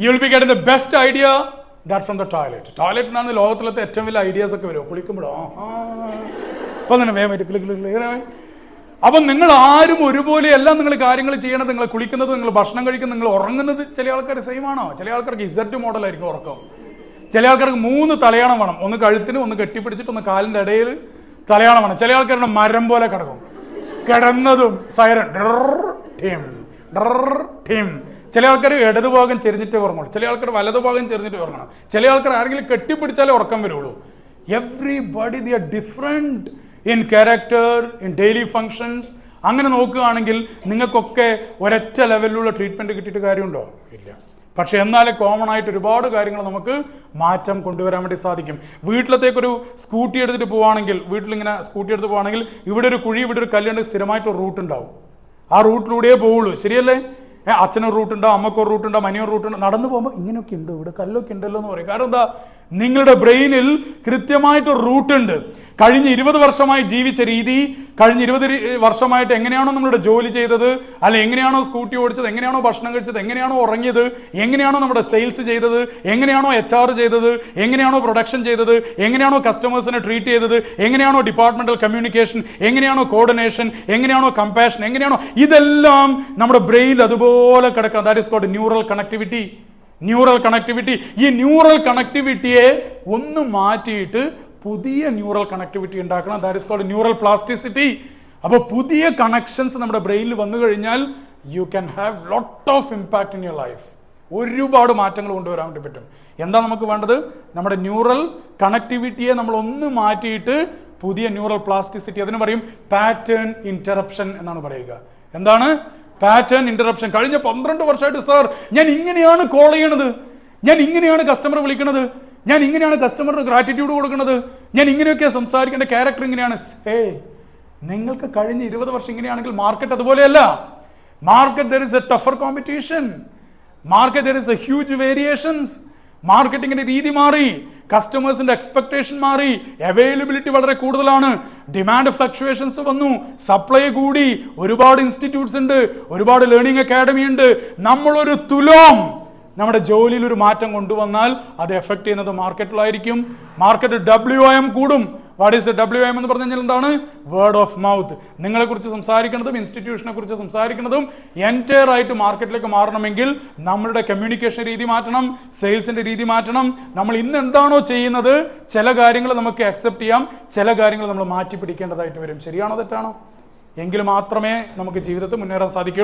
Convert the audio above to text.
You will be get the best idea that from the toilet ടോയ്ലറ്റിനാണ് ലോകത്തിലത്തെ ഏറ്റവും വലിയ ideas ഒക്കെ വരും. കുളിക്കുമ്പോഴോ? അപ്പൊ തന്നെ വേഗം വരും. ക്ലിക്ക്. അപ്പൊ നിങ്ങൾ ആരും ഒരുപോലെയല്ല നിങ്ങൾ കാര്യങ്ങൾ ചെയ്യണത്. നിങ്ങൾ കുളിക്കുന്നത് നിങ്ങൾ ഭക്ഷണം കഴിക്കുന്നത് നിങ്ങൾ ഉറങ്ങുന്നത് ചില ആൾക്കാർ സെയിം ആണോ? ചില ആൾക്കാർക്ക് ഇസറ്റ് മോഡലായിരിക്കും ഉറക്കം. ചില ആൾക്കാർക്ക് മൂന്ന് തലയാണം വേണം. ഒന്ന് കഴുത്തിന് ഒന്ന് കെട്ടിപ്പിടിച്ചിട്ട് ഒന്ന് കാലിന്റെ ഇടയിൽ തലയാണം വേണം. ചില ആൾക്കാരുടെ മരം പോലെ കിടക്കും. കിടന്നതും സൈറൻ ടീം. ടീം. ചില ആൾക്കാർ ഇടതുഭാഗം ചെരിഞ്ഞിട്ടേ ഉറങ്ങുള്ളൂ ചില ആൾക്കാർ വലതുഭാഗം ചെരിഞ്ഞിട്ട് ഉറങ്ങണം ചില ആൾക്കാർ ആരെങ്കിലും കെട്ടിപ്പിടിച്ചാലേ ഉറക്കം വരുള്ളൂ. Everybody they are different in character in daily functions അങ്ങനെ നോക്കുകയാണെങ്കിൽ നിങ്ങൾക്കൊക്കെ ഒരൊറ്റ ലെവലിലുള്ള ട്രീറ്റ്മെന്റ് കിട്ടിയിട്ട് കാര്യമുണ്ടോ? ഇല്ല. പക്ഷെ എന്നാലും കോമൺ ആയിട്ട് ഒരുപാട് കാര്യങ്ങൾ നമുക്ക് മാറ്റം കൊണ്ടുവരാൻ വേണ്ടി സാധിക്കും. വീട്ടിലത്തേക്കൊരു സ്കൂട്ടി എടുത്തിട്ട് പോവുകയാണെങ്കിൽ വീട്ടിലിങ്ങനെ സ്കൂട്ടി എടുത്ത് പോവുകയാണെങ്കിൽ ഇവിടെ ഒരു കുഴി ഇവിടെ ഒരു കല്ലുണ്ടെങ്കിൽ സ്ഥിരമായിട്ട് റൂട്ട് ഉണ്ടാവും. ആ റൂട്ടിലൂടെയേ പോവുള്ളൂ. ശരിയല്ലേ? അച്ഛനൊരു റൂട്ടുണ്ടോ അമ്മക്കൊരു റൂട്ടുണ്ടോ മനിയൊരു റൂട്ടുണ്ടോ നടന്നു പോകുമ്പോൾ ഇങ്ങനെയൊക്കെ ഉണ്ട് ഇവിടെ? കല്ലൊക്കെ ഉണ്ടല്ലോ എന്ന് പറയും. കാരണം എന്താ? നിങ്ങളുടെ ബ്രെയിനിൽ കൃത്യമായിട്ട് റൂട്ട് ഉണ്ട്. കഴിഞ്ഞ ഇരുപത് വർഷമായി ജീവിച്ച രീതി കഴിഞ്ഞ ഇരുപത് വർഷമായിട്ട് എങ്ങനെയാണോ നമ്മളുടെ ജോലി ചെയ്തത് അല്ല എങ്ങനെയാണോ സ്കൂട്ടി ഓടിച്ചത് എങ്ങനെയാണോ ഭക്ഷണം കഴിച്ചത് എങ്ങനെയാണോ ഉറങ്ങിയത് എങ്ങനെയാണോ നമ്മുടെ സെയിൽസ് ചെയ്തത് എങ്ങനെയാണോ എച്ച് ആർ ചെയ്തത് എങ്ങനെയാണോ പ്രൊഡക്ഷൻ ചെയ്തത് എങ്ങനെയാണോ കസ്റ്റമേഴ്സിനെ ട്രീറ്റ് ചെയ്തത് എങ്ങനെയാണോ ഡിപ്പാർട്ട്മെന്റൽ കമ്മ്യൂണിക്കേഷൻ എങ്ങനെയാണോ കോർഡിനേഷൻ എങ്ങനെയാണോ കമ്പാഷൻ എങ്ങനെയാണോ ഇതെല്ലാം നമ്മുടെ ബ്രെയിൻ അതുപോലെ കിടക്കുക that is called neural connectivity neural connectivity ഈ ന്യൂറൽ കണക്ടിവിറ്റിയെ ഒന്ന് മാറ്റിയിട്ട് പുതിയ ന്യൂറൽ കണക്ടിവിറ്റി ഉണ്ടാക്കണം. That is called neural plasticity അപ്പോൾ പുതിയ കണക്ഷൻസ് നമ്മുടെ ബ്രെയിനിൽ വന്നു കഴിഞ്ഞാൽ you can have lot of impact in your life ഒരുപാട് മാറ്റങ്ങൾ കൊണ്ടുവരാൻ വേണ്ടി പറ്റും. എന്താ നമുക്ക് വേണ്ടത്? നമ്മുടെ ന്യൂറൽ കണക്ടിവിറ്റിയെ നമ്മൾ ഒന്ന് മാറ്റിയിട്ട് പുതിയ ന്യൂറൽ പ്ലാസ്റ്റിസിറ്റി അതിന് പറയും പാറ്റേൺ ഇന്ററപ്ഷൻ എന്നാണ് പറയുക. എന്താണ്? പാറ്റേൺ ഇന്ററപ്ഷൻ കഴിഞ്ഞ പന്ത്രണ്ട് വർഷമായിട്ട് സാർ ഞാൻ ഇങ്ങനെയാണ് കോൾ ചെയ്യണത്. ഞാൻ ഇങ്ങനെയാണ് കസ്റ്റമർ വിളിക്കണത്. ഞാൻ ഇങ്ങനെയാണ് കസ്റ്റമറിന് ഗ്രാറ്റിറ്റ്യൂഡ് കൊടുക്കുന്നത് ഞാൻ ഇങ്ങനെയൊക്കെ സംസാരിക്കേണ്ട ക്യാരക്ടർ ഇങ്ങനെയാണ്. ഏ നിങ്ങൾക്ക് കഴിഞ്ഞ ഇരുപത് വർഷം ഇങ്ങനെയാണെങ്കിൽ മാർക്കറ്റ് അതുപോലെയല്ല. Market there is a tougher competition market there is a huge variations മാർക്കറ്റിങ്ങിന്റെ രീതി മാറി. കസ്റ്റമേഴ്സിന്റെ എക്സ്പെക്ടേഷൻ മാറി. അവൈലബിലിറ്റി വളരെ കൂടുതലാണ്. ഡിമാൻഡ് ഫ്ലക്ച്വേഷൻസ് വന്നു. സപ്ലൈ കൂടി. ഒരുപാട് ഇൻസ്റ്റിറ്റ്യൂട്ട്സ് ഉണ്ട്. ഒരുപാട് ലേണിംഗ് അക്കാഡമി ഉണ്ട്. നമ്മളൊരു തുലോം നമ്മുടെ ജോലിയിൽ ഒരു മാറ്റം കൊണ്ടുവന്നാൽ അത് എഫക്ട് ചെയ്യുന്നത് മാർക്കറ്റിലായിരിക്കും മാർക്കറ്റ് ഡബ്ല്യു ഐ എം കൂടും. വാട്ട് ഈസ് ഡബ്ല്യു എം എന്ന് പറഞ്ഞു കഴിഞ്ഞാൽ എന്താണ്? വേർഡ് ഓഫ് മൗത്ത് നിങ്ങളെ കുറിച്ച് സംസാരിക്കുന്നതും ഇൻസ്റ്റിറ്റ്യൂഷനെ കുറിച്ച് സംസാരിക്കുന്നതും എന്റയർ ആയിട്ട് മാർക്കറ്റിലേക്ക് മാറണമെങ്കിൽ നമ്മളുടെ കമ്മ്യൂണിക്കേഷൻ രീതി മാറ്റണം സെയിൽസിന്റെ രീതി മാറ്റണം. നമ്മൾ ഇന്ന് എന്താണോ ചെയ്യുന്നത് ചില കാര്യങ്ങൾ നമുക്ക് അക്സെപ്റ്റ് ചെയ്യാം ചില കാര്യങ്ങൾ നമ്മൾ മാറ്റി പിടിക്കേണ്ടതായിട്ട് വരും. ശരിയാണോ തെറ്റാണോ? എങ്കിൽ മാത്രമേ നമുക്ക് ജീവിതത്തിൽ മുന്നേറാൻ സാധിക്കൂ.